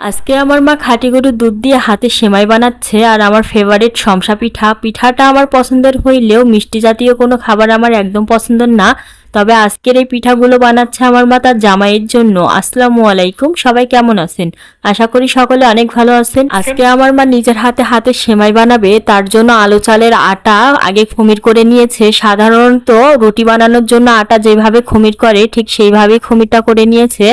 আজকে আমার মা খাটি গরুর দুধ দিয়ে হাতে সেমাই বানাচ্ছে আর আমার ফেভারিট শমসা পিঠা পিঠাটা আমার পছন্দের হইলেও মিষ্টি জাতীয় কোনো খাবার আমার একদম পছন্দের না। তবে আজকের এই পিঠাগুলো বানাচ্ছে আমার মা তার জামাইয়ের জন্য। আসসালামু আলাইকুম, সবাই কেমন আছেন? আশা করি সকলে অনেক ভালো আছেন। আজকে আমার মা নিজের হাতে হাতে সেমাই বানাবে, তার জন্য আলু চালের আটা আগে খুমির করে নিয়েছে। সাধারণত রুটি বানানোর জন্য আটা যেভাবে খুমির করে, ঠিক সেইভাবে খুমিরটা করে নিয়েছে।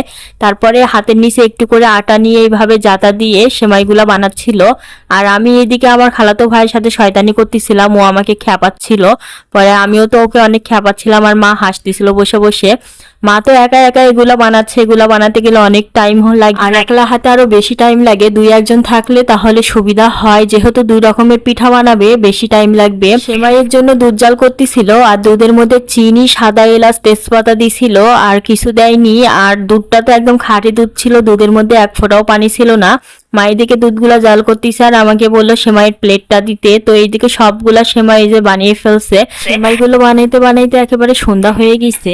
তারপরে হাতের নিচে একটু করে আটা নিয়ে এইভাবে জাতা দিয়ে সেমাইগুলো বানাচ্ছিল। আর আমি এদিকে আমার খালাতো ভাইয়ের সাথে শয়তানি করতেছিলাম, ও আমাকে খ্যাপাচ্ছিল। পরে আমিও তো ওকে অনেক খ্যাপাচ্ছিলাম, আর মা হাসতেছিল বসে বসে। মা তো একা একা এগুলা বানাচ্ছে, এগুলা বানাতে গেলে অনেক টাইম লাগে। আর একলা হাতে আরও বেশি টাইম লাগে। দুই, একজন থাকলে তাহলে সুবিধা হয়। যেহেতু দুই রকমের পিঠা বানাবে, বেশি টাইম লাগবে। সেমাইয়ের জন্য দুধ জাল করতেছিল, আর দুধের মধ্যে চিনি, সাদা এলাচ, তেজপাতা দিছিল, আর কিছু দেয়নি। আর দুধটা তো একদম খাঁটি দুধ ছিল, দুধের মধ্যে এক ফোঁটাও পানি ছিল না। মা এদিকে দুধগুলা জাল করতেছে, আর আমাকে বলল সেমাইয়ের প্লেটটা দিতে। তো এইদিকে সবগুলা সেমাই যে বানিয়ে ফেলছে। সেমাইগুলো বানাইতে বানাইতে একেবারে সন্ধ্যা হয়ে গেছে।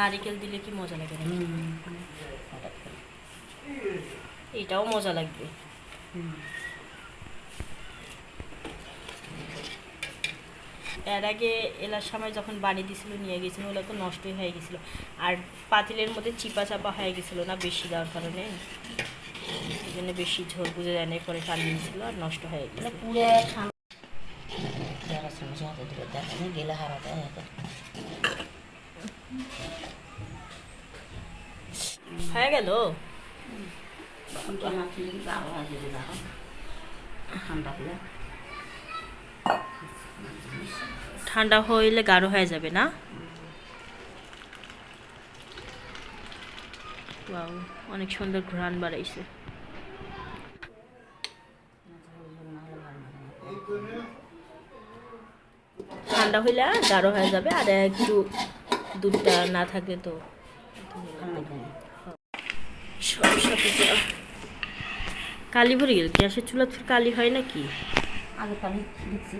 নারিকেল দিলে কি মজা লাগে এটাও মজা লাগবে। এর আগে এলার সময় যখন বানিয়ে দিছিল নিয়ে গেছিল ওগুলো তো নষ্টই হয়ে গেছিল। আর পাতিলের মধ্যে চিপা চাপা হয়ে গেছিল না বেশি দেওয়ার কারণে? এই জন্য বেশি ঝোল বুঝে দেয় না পরে টানিয়ে দিয়েছিল আর নষ্ট হয়ে গেছিল পুরে ধরে দেখেনি গেলে হারাতে হয়ে গেল? ঠান্ডা হইলে গাঢ় হয়ে যাবে না? অনেক সুন্দর ঘ্রাণ বাড়াইছে। ঠান্ডা হইলে গাঢ় হয়ে যাবে, আর একটু দুধটা না থাকলে তো। কালি ভরে গেল গ্যাসের চুলা ফির কালি হয় নাকি? আগে পানি দিচ্ছি।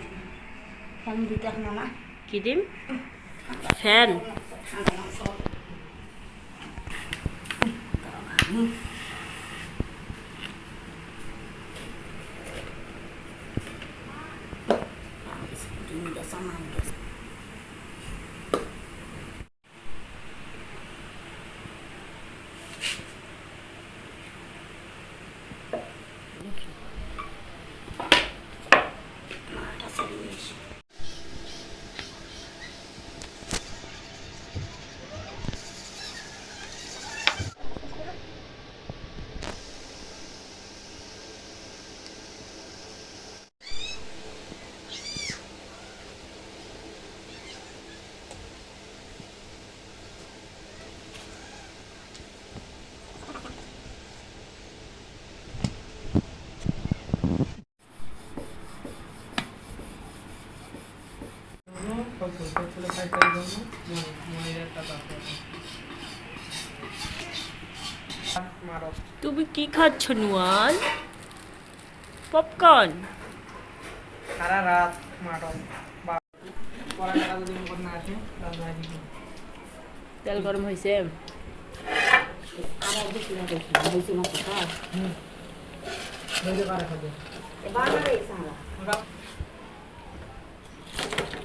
পানি দিতে এখন না। কি দিন ফ্যান? le cul. তুমি কি খাচ্ছ নুয়াল পপকর্ন সারা রাত দিবে। তেল গরম হয়েছে? আবার বেশি না বেশি বেশি মাছ খাও ধৈর্য কারা খাবে বাবা রে সারা ওরা মিছিল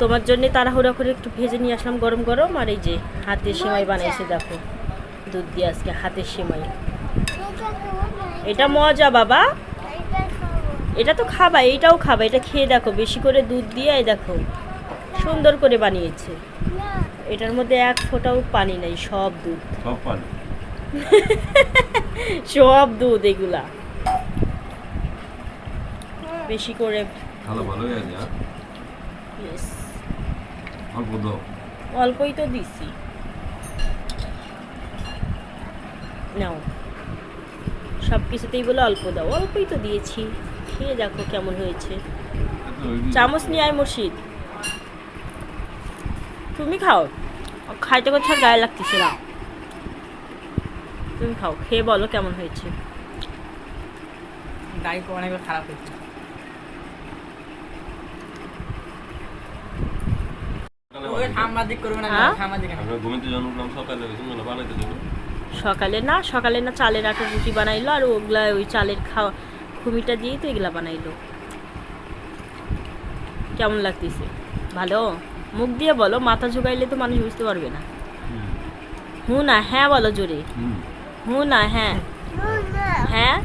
তোমার জন্য তাড়াহুড়া করে একটু ভেজে নিয়ে আসলাম গরম গরম আর এই যে হাতের সেমাই বানাইছে দেখো। দুধ দিয়ে আজকে হাতের সেমাই। এটা মজা বাবা। এটা তো খাবা এইটাও খাবা এটা খেয়ে দেখো বেশি করে দুধ দিয়ে এই দেখো সুন্দর করে বানিয়েছে। এটার মধ্যে এক ফোঁটাও পানি নাই সব দুধ। সব পানি। সব দুধ এগুলা। বেশি করে ভালোই আছে yes, অল্প দাও। অল্পই তো দিছি। নাও। সব কিছুতেই বলে অল্প দাও। অল্পই তো দিয়েছি। খেয়ে দেখো কেমন হয়েছে। চামচ নিয়ে আয় মুর্শিদ। তুমি খাও। খাইতে করছে আর গায়ে লাগতেছে না তুমি খাও। খেয়ে বলো কেমন হয়েছে। তো অনেক খারাপ হয়েছে ওই সাংবাদিক করবে না হ্যাঁ? সাংবাদিক না আমরা ঘুমিতে যখন উঠলাম সকালে দেবো সকালে না সকালে না চালের আটার রুটি বানাইলো আর ওগুলা ওই চালের খাওয়া খুমিটা দিয়েই তো এগুলা বানাইলো। কেমন লাগতেছে? ভালো? মুখ দিয়ে বলো মাথা ঝুঁকাইলে তো মানুষ বুঝতে পারবে না। হু না হ্যাঁ বলো জোরে। হু না হ্যাঁ। হ্যাঁ?